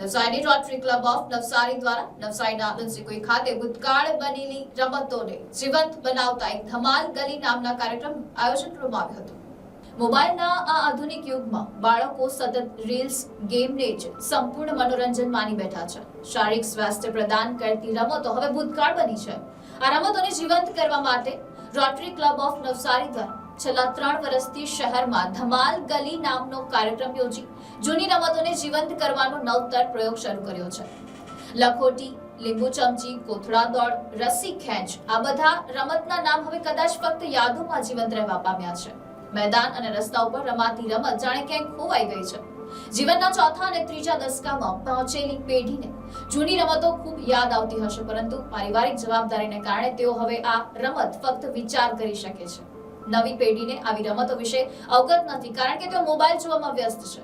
નવસારીની rotary club of Navsari દ્વારા નવસારીના લંસીકુઈ ખાતે ભૂતકાળ બનેલી રમતોને જીવંત બનાવતા એક ધમાલ ગલી નામના કાર્યક્રમ આયોજન કરવામાં આવ્યું હતું. મોબાઈલના આ આધુનિક યુગમાં બાળકો સતત રીલ્સ, ગેમને જ સંપૂર્ણ મનોરંજન માની બેઠા છે. શારીરિક સ્વાસ્થ્ય પ્રદાન કરતી રમતો હવે ભૂતકાળ બની છે. આ રમતોને જીવંત કરવા માટે રોટરી ક્લબ ઓફ નવસારી દ્વારા છેલ્લા ત્રણ વર્ષથી શહેરમાં ધમાલ ગલી નામનો કાર્યક્રમ યોજી જૂની રમતોને જીવંત કરવાનો નવતર પ્રયોગ શરૂ કર્યો છે. લખોટી, લીંબુ ચમચી, કોથળા દોડ, રસ્સી ખેંચ, આ બધા રમતના નામ હવે કદાચ ફક્ત યાદોમાં જીવંત રહેવા પામ્યા છે. મેદાન અને રસ્તા ઉપર રમાતી રમત જાણે ક્યાંક ખોવાઈ ગઈ છે. જીવનના ચોથા અને ત્રીજા દસકામાં પહોંચેલી પેઢીને જૂની રમતો ખૂબ યાદ આવતી હશે, પરંતુ પારિવારિક જવાબદારીને કારણે તેઓ હવે આ રમત ફક્ત વિચાર કરી શકે છે. નવી પેઢીને આવી રમતો વિશે અવગત નથી, કારણ કે તેઓ મોબાઈલ જોવામાં વ્યસ્ત છે.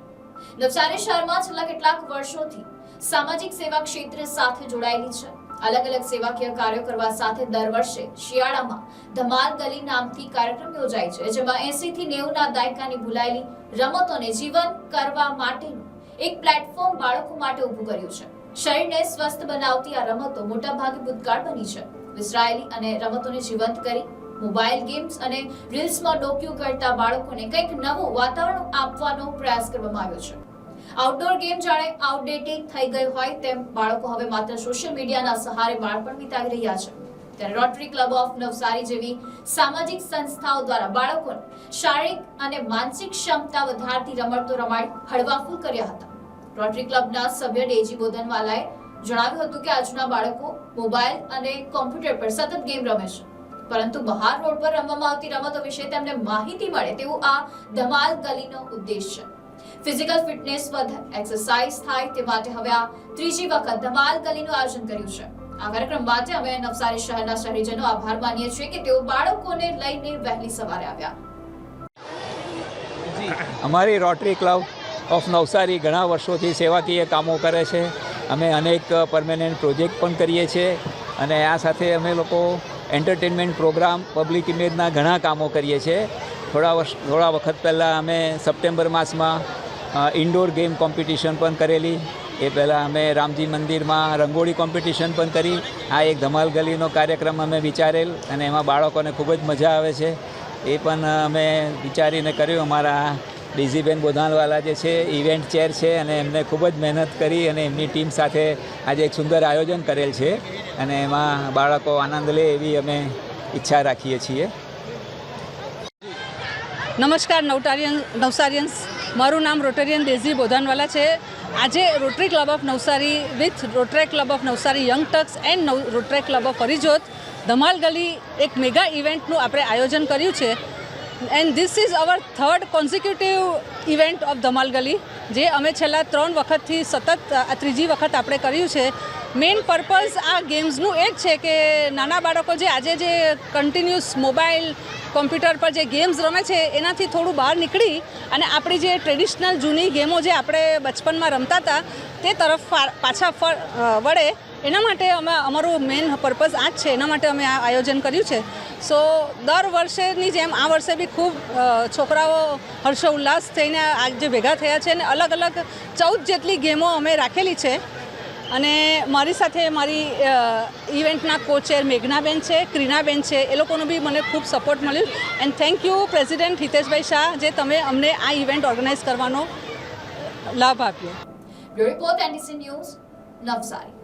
નવસારી શહેરમાં છેલ્લા કેટલાક વર્ષોથી સામાજિક સેવા ક્ષેત્ર સાથે જોડાયેલી છે. અલગ અલગ સેવાકીય કાર્યો કરવા સાથે દર વર્ષે શિયાળામાં ધમાલ ગલી નામથી કાર્યક્રમ યોજાય છે, જેમાં 80 થી 90 ના દાયકાની ભૂલાયેલી રમતોને જીવન કરવા માટેનું એક પ્લેટફોર્મ બાળકો માટે ઊભું કર્યું છે. શરીરને સ્વસ્થ બનાવતી આ રમતો મોટાભાગે ભૂતકાળ બની છે. વિસરાયેલી અને રમતોને જીવંત કરી મોબાઈલ ગેમ્સ અને રીલ્સમાં ડોક્યુ કરતા બાળકોને કંઈક નવું વાતાવરણ આપવાનો પ્રયાસ કરવામાં આવ્યો છે. આઉટડોર ગેમ જાણે આઉટડેટેડ થઈ ગઈ હોય તેમ બાળકો હવે માત્ર સોશિયલ મીડિયાના સહારે બાળપણ વિતાવી રહ્યા છે. ત્યારે રોટરી ક્લબ ઓફ નવસારી જેવી સામાજિક સંસ્થાઓ દ્વારા બાળકોને શારીરિક અને માનસિક ક્ષમતા વધારતી રમતો રમાડી હળવાફૂલ કર્યા હતા. રોટરી ક્લબના સભ્ય ડેજી બોધનવાલાએ જણાવ્યું હતું કે આજના બાળકો મોબાઈલ અને કોમ્પ્યુટર પર સતત ગેમ રમે છે. પરંતુ બહાર રોડ પર રમવામાં આવતી રમતો વિશે તેમને માહિતી મળે તેવું આ ધમાલ ગલીનો ઉદ્દેશ છે. ફિઝિકલ ફિટનેસ વધે એક્સરસાઇઝ થાય તે માટે હવે આ ત્રીજી વખત ધમાલ ગલીનું આયોજન કર્યું છે. આ કાર્યક્રમ માટે અમે નવસારી શહેરના શહેરીજનો આભાર માનીએ છીએ કે તેઓ બાળકોને લઈને વહેલી સવારે આવ્યા. અમારી રોટરી ક્લબ ઓફ નવસારી ઘણા વર્ષોથી સેવાકીય કામો કરે છે. અમે અનેક પરમેનન્ટ પ્રોજેક્ટ પણ કરીએ છીએ અને આ સાથે અમે લોકો એન્ટરટેનમેન્ટ પ્રોગ્રામ, પબ્લિક ઇમેજના ઘણા કામો કરીએ છીએ. થોડા વર્ષ, થોડા વખત પહેલાં અમે સપ્ટેમ્બર માસમાં ઇન્ડોર ગેમ કોમ્પિટિશન પણ કરેલી. એ પહેલાં અમે રામજી મંદિરમાં રંગોળી કોમ્પિટિશન પણ કરી. આ એક ધમાલ ગલીનો કાર્યક્રમ અમે વિચારેલ અને એમાં બાળકોને ખૂબ જ મજા આવે છે. એ પણ અમે વિચારીને કર્યું. અમારા ડીઝીબેન બોધાનવાલા જે છે, ઇવેન્ટ ચેર છે અને એમને ખૂબ જ મહેનત કરી અને એમની ટીમ સાથે આજે એક સુંદર આયોજન કરેલ છે અને એમાં બાળકો આનંદ લે એવી અમે ઈચ્છા રાખીએ છીએ. નમસ્કાર, નવટારિયન નવસારિયન્સ. મારું નામ રોટેરિયન ડેઝી બોધાનવાલા છે. આજે Rotary club of Navsari with Rotary club of Navsari young Turks and નવ Rotary club of Harijot Dhamaal Gali એક મેગા ઇવેન્ટનું આપણે આયોજન કર્યું છે. And this is our third consecutive event of Dhamaal Gali જે અમે છેલ્લા ત્રણ વખતથી સતત આ ત્રીજી વખત આપણે કર્યું છે. મેઇન પર્પઝ આ ગેમ્સનું એ જ છે કે નાના બાળકો જે આજે જે કન્ટિન્યુઅસ મોબાઈલ, કોમ્પ્યુટર પર જે ગેમ્સ રમે છે, એનાથી થોડું બહાર નીકળી અને આપણી જે ટ્રેડિશનલ જૂની ગેમો જે આપણે બચપનમાં રમતા હતા, તે તરફ પાછા વળે. એના માટે અમે, અમારું મેઇન પર્પઝ આ જ છે. એના માટે અમે આ આયોજન કર્યું છે. સો, દર વર્ષેની જેમ આ વર્ષે બી ખૂબ છોકરાઓ હર્ષોલ્લાસ થઈને આજે ભેગા થયા છે અને અલગ અલગ ચૌદ જેટલી ગેમો અમે રાખેલી છે. અને મારી સાથે મારી ઇવેન્ટના કોચેર મેઘનાબેન છે, ક્રીનાબેન છે, એ લોકોનું બી મને ખૂબ સપોર્ટ મળ્યો. And thank you president Hiteshbhai Shah જે તમે અમને આ ઇવેન્ટ ઓર્ગેનાઇઝ કરવાનો લાભ આપ્યો. Report NDC news Navsari